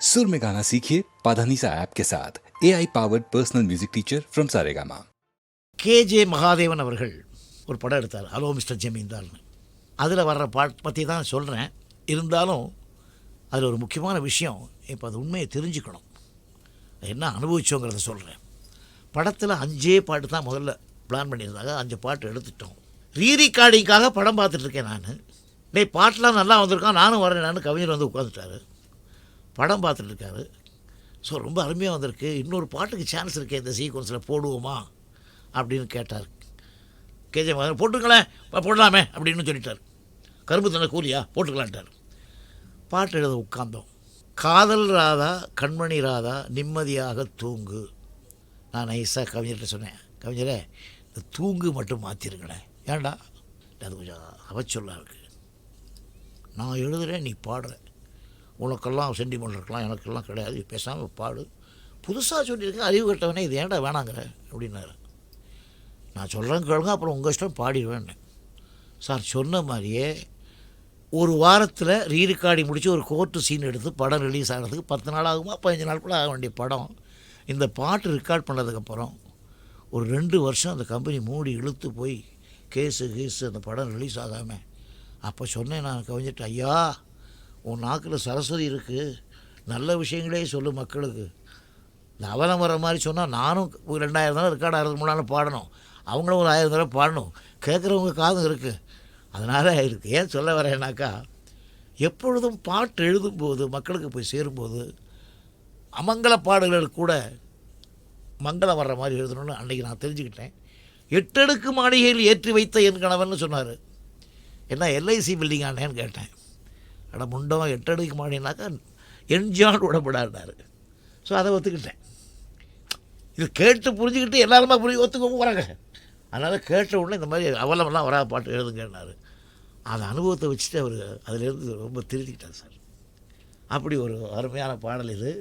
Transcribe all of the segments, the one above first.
सुर में गाना सीखिए पाधानीसा ऐप के साथ A I powered personal music teacher from Saregama KJ Mahadevan அவர்கள் ஒரு படம் எடுத்தார் ஹலோ மிஸ்டர் ஜமீன்தார்னு அதில் வர்ற பாட் பற்றி தான் சொல்கிறேன் இருந்தாலும் அதில் ஒரு முக்கியமான விஷயம் இப்போ அது உண்மையை தெரிஞ்சுக்கணும் என்ன அனுபவிச்சோங்கிறத சொல்கிறேன் படத்தில் அஞ்சே பாட்டு தான் முதல்ல பிளான் பண்ணியிருந்தாங்க அஞ்சு பாட்டு எடுத்துட்டோம் ரீ ரெக்கார்டிங்காக படம் பார்த்துட்ருக்கேன் நான் டேய் பாட்டெலாம் நல்லா வந்திருக்கான் நானும் வரேன் நான் கவிஞர் வந்து உட்காந்துட்டாரு படம் பார்த்துட்ருக்காரு. ஸோ ரொம்ப அருமையாக வந்திருக்கு. இன்னொரு பாட்டுக்கு சான்ஸ் இருக்கே இந்த சீக்வன்ஸில் போடுவோமா? அப்படின்னு கேட்டார். கேஜே மகன் போடலாமே அப்படின்னு சொல்லிட்டார். கரும்பு தண்ண கூலியா? போட்டுக்கலான்ட்டார் பாட்டு எழுத உட்காந்தோம் காதல் ராதா கண்மணி ராதா நிம்மதியாக தூங்கு. நான் நைஸாக கவிஞர்கிட்ட சொன்னேன் கவிஞரே இந்த தூங்கு மட்டும் மாற்றிருங்களேன் ஏன்டா? அது கொஞ்சம் அவச்சொல்லாக இருக்குது நான் எழுதுகிறேன் நீ பாடுற. உனக்கெல்லாம் சென்டிமெண்ட் இருக்கலாம் எனக்கெல்லாம் கிடையாது. பேசாமல் பாடு. புதுசாக சொல்லியிருக்கேன் அறிவு கட்டவனே இது ஏன்டா வேணாங்கிற? அப்படின்னாரு. நான் சொல்கிறேன் கேளுங்க அப்புறம் உங்கள் இஷ்டம் பாடிடுவேன் சார் சொன்ன மாதிரியே ஒரு வாரத்தில் ரீரிகார்டி முடித்து ஒரு கோர்ட்டு சீன் எடுத்து படம் ரிலீஸ் ஆகிறதுக்கு பத்து நாள் ஆகுமா பதினஞ்சு நாள் கூட ஆக வேண்டிய படம். இந்த பாட்டு ரெக்கார்ட் பண்ணதுக்கப்புறம் ஒரு ரெண்டு வருஷம் அந்த கம்பெனி மூடி இழுத்து போய் கேஸு கீஸு அந்த படம் ரிலீஸ் ஆகாமல் அப்போ சொன்னேன் நான் கவிஞர்கிட்ட ஐயா உன் நாக்கில் சரஸ்வதி இருக்குது நல்ல விஷயங்களே சொல்லு மக்களுக்கு. இந்த அவலம் வர மாதிரி சொன்னால் நானும் ஒரு ரெண்டாயிரம் தடவை ரெக்கார்ட் ஆகிறதுக்கு முன்னால் பாடணும். அவங்களும் ஒரு ஆயிரம் தடவை பாடணும். கேட்குறவங்க காதும் இருக்குது அதனால் இருக்குது ஏன் சொல்ல வரேன்னாக்கா எப்பொழுதும் பாட்டு எழுதும்போது மக்களுக்கு போய் சேரும்போது அமங்கல பாடல்கள் கூட மங்களம் வர்ற மாதிரி எழுதணும்னு அன்றைக்கி நான் தெரிஞ்சுக்கிட்டேன். எட்டடுக்கு மாளிகையில் ஏற்றி வைத்த என் கணவன் சொன்னார். என்ன எல்ஐசி பில்டிங் ஆனேன்னு கேட்டேன். அட முண்டம் எட்டடிக்கு மாடினாக்கா என்ஜான் விடப்படாருனாரு ஸோ அதை ஒத்துக்கிட்டேன். இது கேட்டு புரிஞ்சுக்கிட்டு எல்லாருமா புரிஞ்சு ஒத்துக்கவும் வராங்க அதனால் கேட்ட உடனே இந்த மாதிரி அவலமெல்லாம் வரா பாட்டு எழுதுங்கன்னாரு. அந்த அனுபவத்தை வச்சுட்டு அவர் அதிலேருந்து ரொம்ப திருத்திக்கிட்டார் சார். அப்படி ஒரு அருமையான பாடல் இது.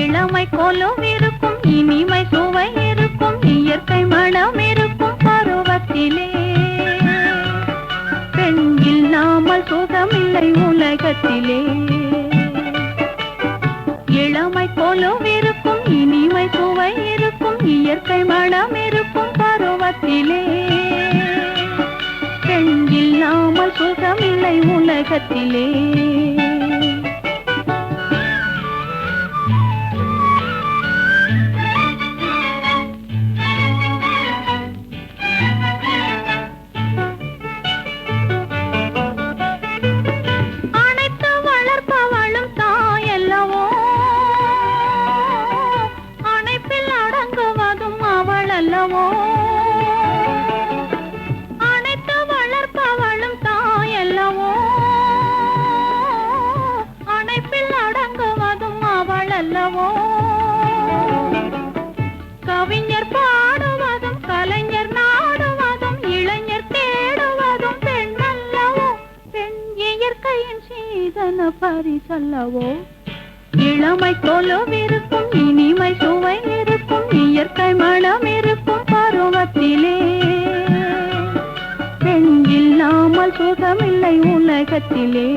இளமை கொலும் இருக்கும் இனிமை சுவை இருக்கும் இயற்கை மனம் இருக்கும் பருவத்திலே. பெண் இல்லாமல் சுகமில்லை உலகத்திலே. இளமை கொலும் இருக்கும் இனிமை சுவை இருக்கும் இயற்கை மனம் இருக்கும் பருவத்திலே. பெண் இல்லாமல் சுகமில்லை உலகத்திலே. சீதன பரிசல்லவோ இளமை கொலுவிருக்கும் இனிமை சுவை இருக்கும் இயற்கை மனம் இருக்கும் பருவத்திலே. பெண் இல்லாமல் சுகமில்லை உலகத்திலே.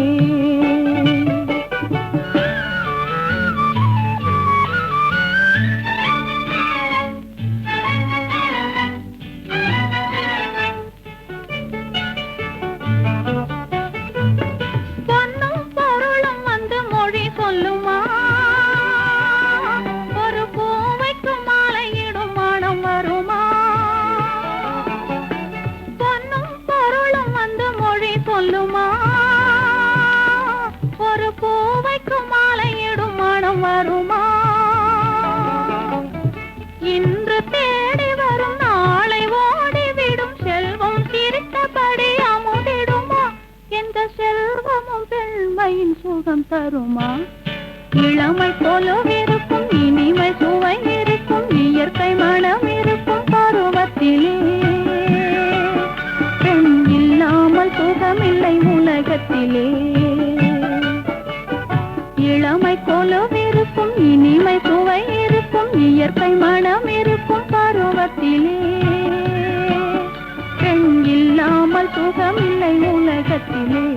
இல்லை உலகத்திலே.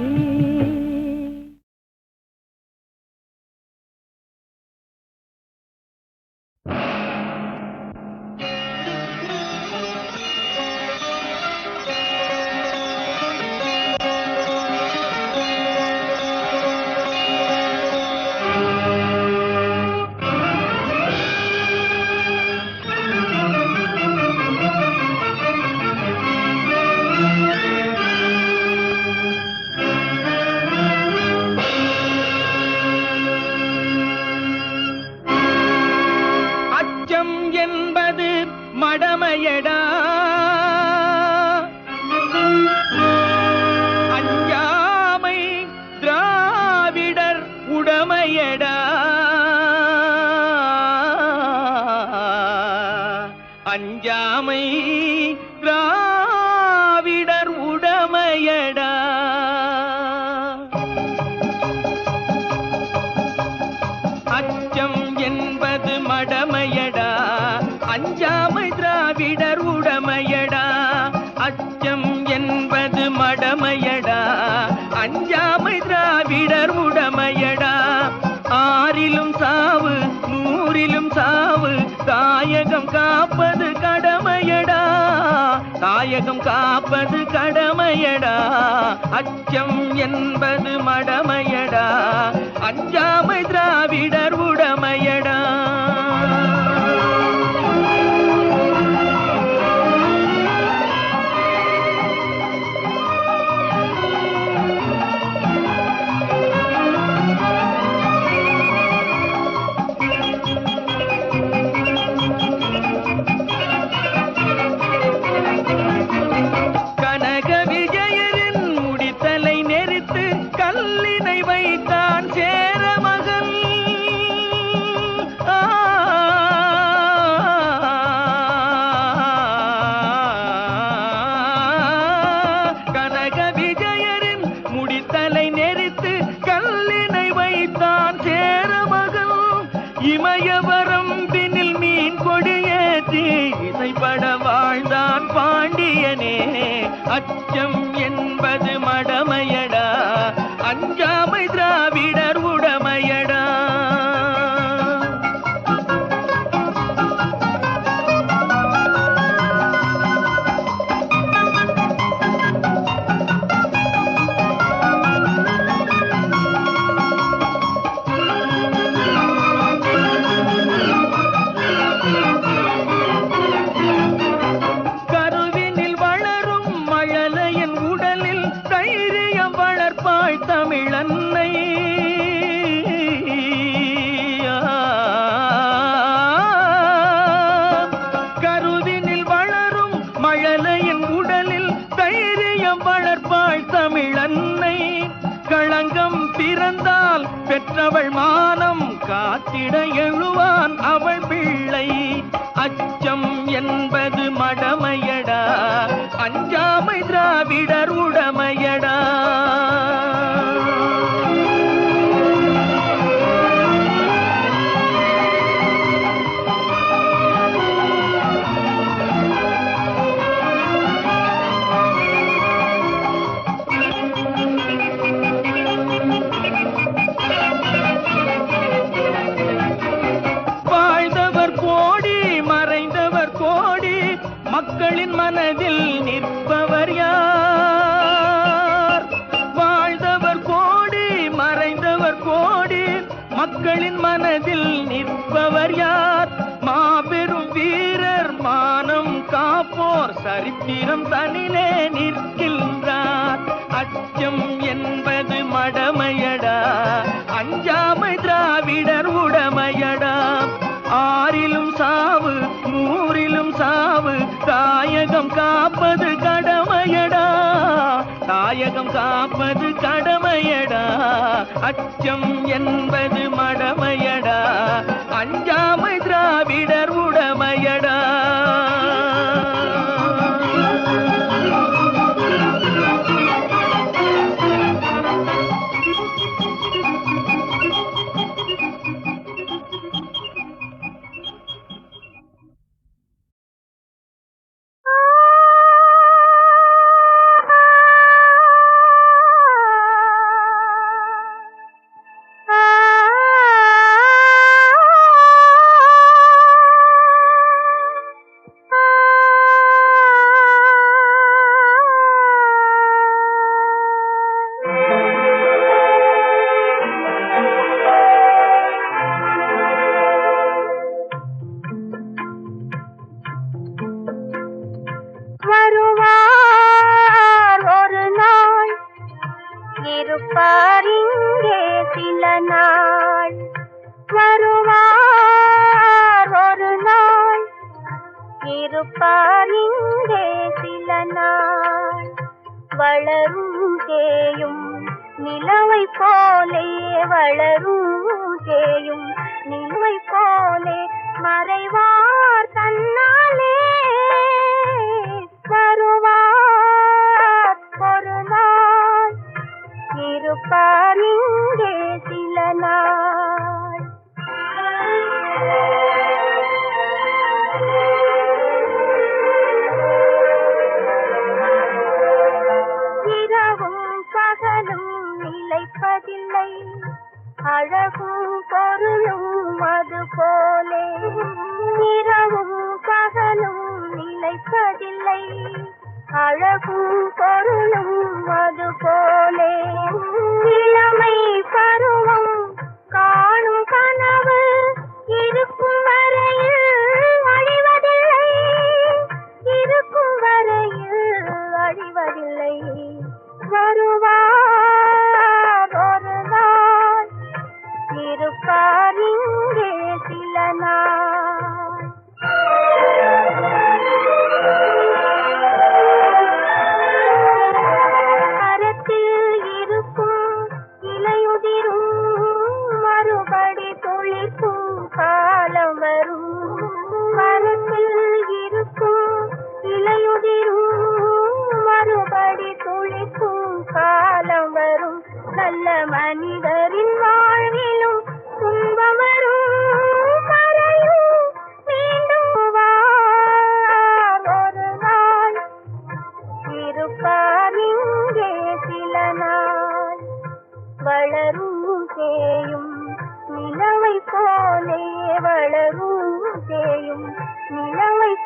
அஞ்சாமை ரா மடமையடா. அச்சம் என்பது மடமையடா. அஞ்சாமை திராவிடர் உடமையடா. எழுவான் அவள் பிள்ளை. அச்சம் என்பது முன்னே நிற்கின்றார். அச்சம் என்பது மடமையடா. அஞ்சாமை திராவிடர் உடமையடா. ஆறிலும் சாவு நூறிலும் சாவு தாயகம் காப்பது கடமையடா. தாயகம் காப்பது கடமையடா. அச்சம் என்பது மடம்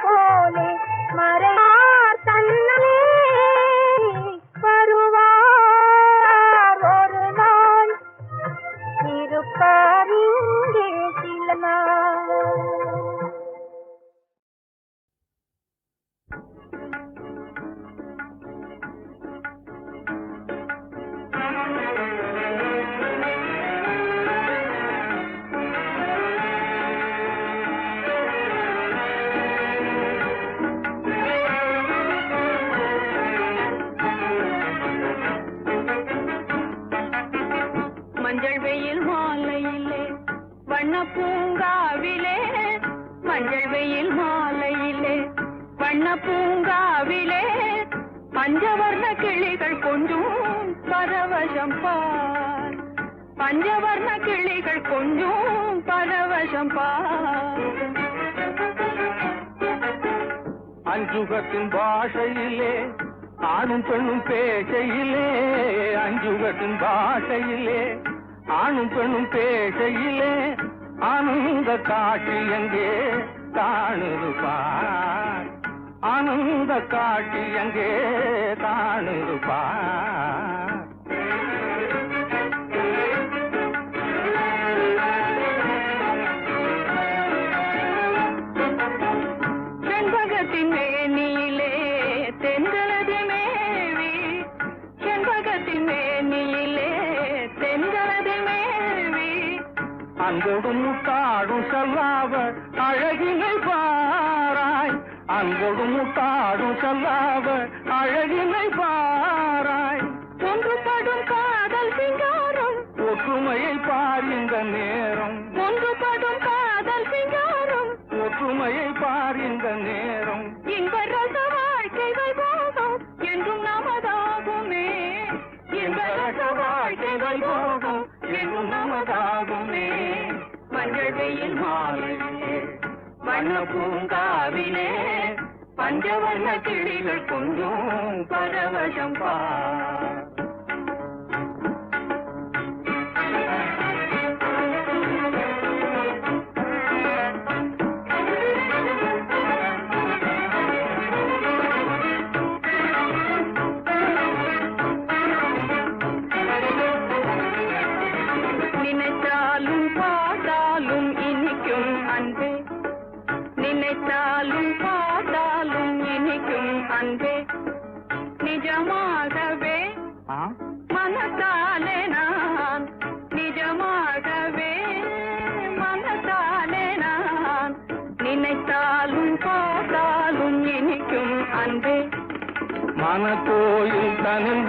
खोले मरे பரவசம் பார். பஞ்சவர்ண கிளிகள் கொஞ்சம் பரவசம் பார். அஞ்சுகத்தின் பாஷையிலே ஆணும் பெண்ணும் பேசையிலே அஞ்சுகத்தின் பாஷையிலே ஆணும் பெண்ணும் பேசையிலே ஆனந்த காட்சி எங்கே காணிருப்பார் ஆனந்த காட்சி எங்கே காணிருப்பார் அழகினை பாராய் அங்கொடும் முட்டாடும் செல்லாவ அழகினை பாராய். ஒன்றுபடும் காதல் சிங்காரம். ஒற்றுமையை பார் இந்த நேரம். ஒன்றுபடும் காதல் சிங்காரம். ஒற்றுமையை பார் இந்த நேரம். இன்ப ரச வாழ்க்கை வைபோகம் என்றும் நமதாகுமே. இன்ப ரச வாழ்க்கை வைபோகம் என்றும் நமதாகுமே. மஞ்சள் வெயில் மாலையிலே வண்ண பூங்காவிலே பஞ்சவர்ண கிளிகள் கொஞ்சம் பரவசம் பா. மனக்கோயில் தனில் வாழும்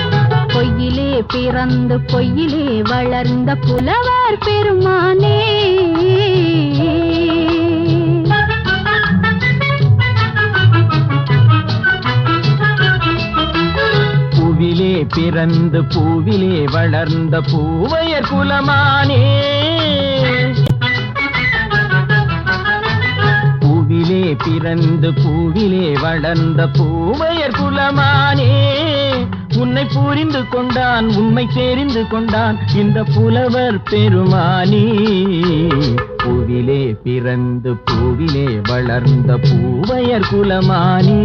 பிறந்து பொய்யிலே வளர்ந்த புலவர் பெருமானே. பூவிலே பிறந்து பூவிலே வளர்ந்த பூவையர் குலமானே. பூவிலே பிறந்து பூவிலே வளர்ந்த பூவையர் குலமானே. உன்னை புரிந்து கொண்டான் உண்மை தெரிந்து கொண்டான் இந்த புலவர் பெருமானி. பூவிலே பிறந்து பூவிலே வளர்ந்த பூவையர் குலமானி.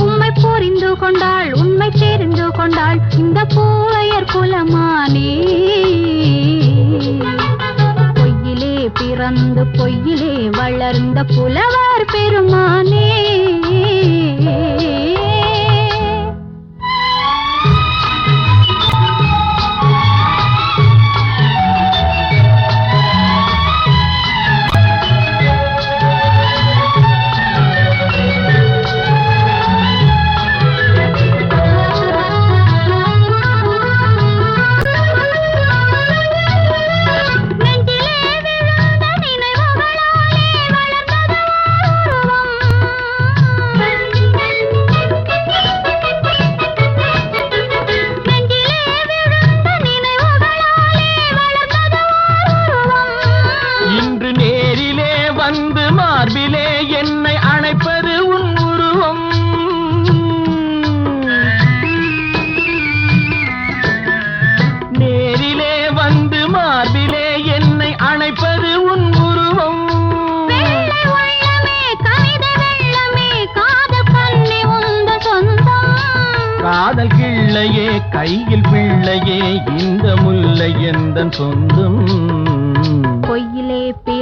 உண்மை புரிந்து கொண்டாள் உண்மை தெரிந்து கொண்டாள் இந்த பூவையர் குலமானி. பொய்யிலே பிறந்து பொய்யிலே வளர்ந்த புலவர் பெருமானே.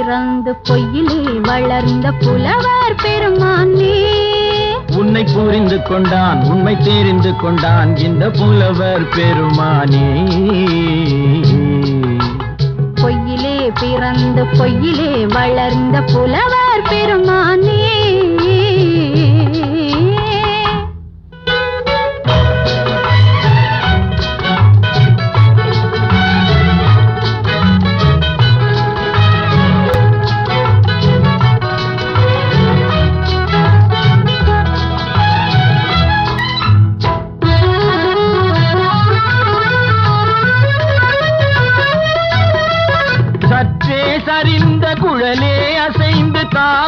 பிறந்து பொய்யிலே வளர்ந்த புலவர் பெருமானே. உன்னை புரிந்து கொண்டான் உண்மை தெரிந்து கொண்டான் இந்த புலவர் பெருமானே. பொய்யிலே பிறந்து பொய்யிலே வளர்ந்த புலவர் பெருமானே. அசைந்து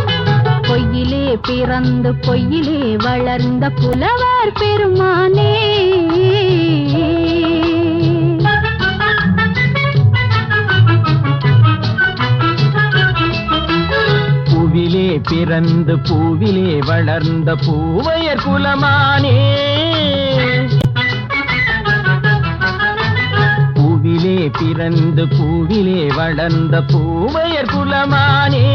பொய்யிலே பிறந்து பொய்யிலே வளர்ந்த புலவர் பெருமானே. பூவிலே பிறந்து பூவிலே வளர்ந்த பூவையர் குலமானே. பூவிலே பிறந்து பூவிலே வளர்ந்த பூவையர் குலமானே.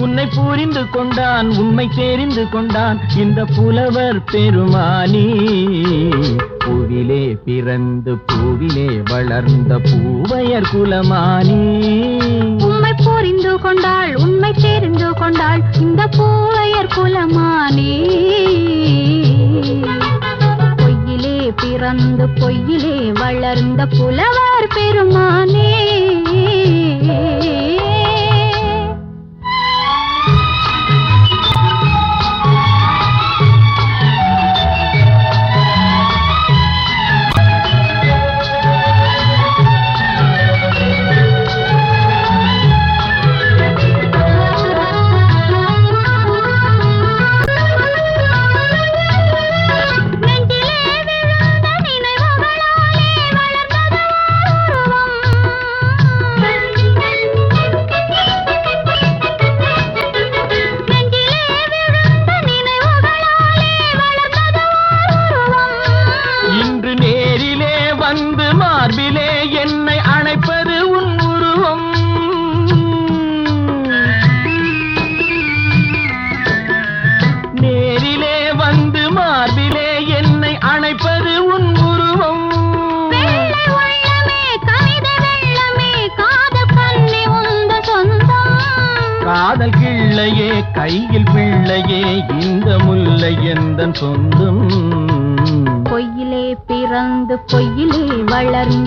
உன்னை புரிந்து கொண்டான் உண்மை தெரிந்து கொண்டான் இந்த புலவர் பெருமானி. பூவிலே பிறந்து பூவிலே வளர்ந்த பூவையர் குலமானி. உண்மை புரிந்து கொண்டாள் உண்மை தெரிந்து கொண்டாள் இந்த பூவையர் குலமானி. பொய்யிலே பிறந்து பொய்யிலே வளர்ந்த புலவர் பெருமானே.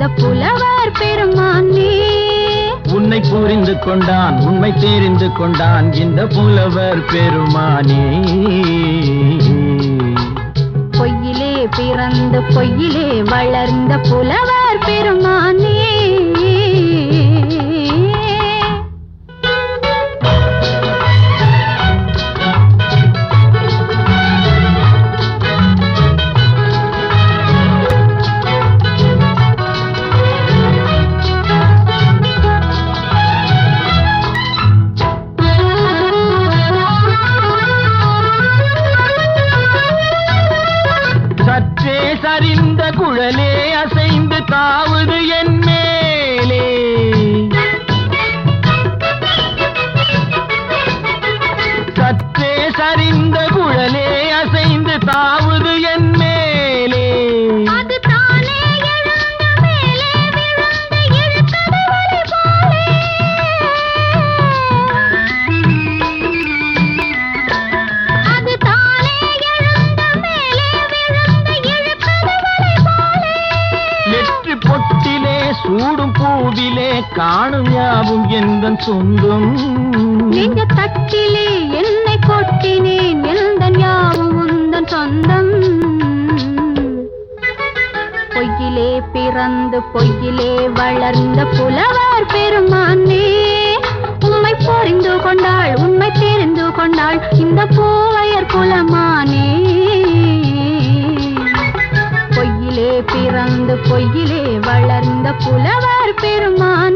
வளர்ந்த புலவர் பெருமானே. உன்னை புரிந்து கொண்டான் உண்மை தெரிந்து கொண்டான் இந்த புலவர் பெருமானே. பொய்யிலே பிறந்து பொய்யிலே வளர்ந்த புலவர் பெருமானே. காணும் யாவும் எந்த சொந்தம்? நெஞ்ச தட்டிலே என்னை கொட்டினேன் எந்த யாவும் உந்தன் சொந்தம்? பொய்யிலே பிறந்து பொய்யிலே வளர்ந்த புலவர் பெருமானே உண்மை புரிந்து கொண்டாள் உண்மை தெரிந்து கொண்டாள் இந்த பூவையர் குலமானே. பொய்யிலே பிறந்து பொய்யிலே வளர்ந்த புலவர் பெருமான்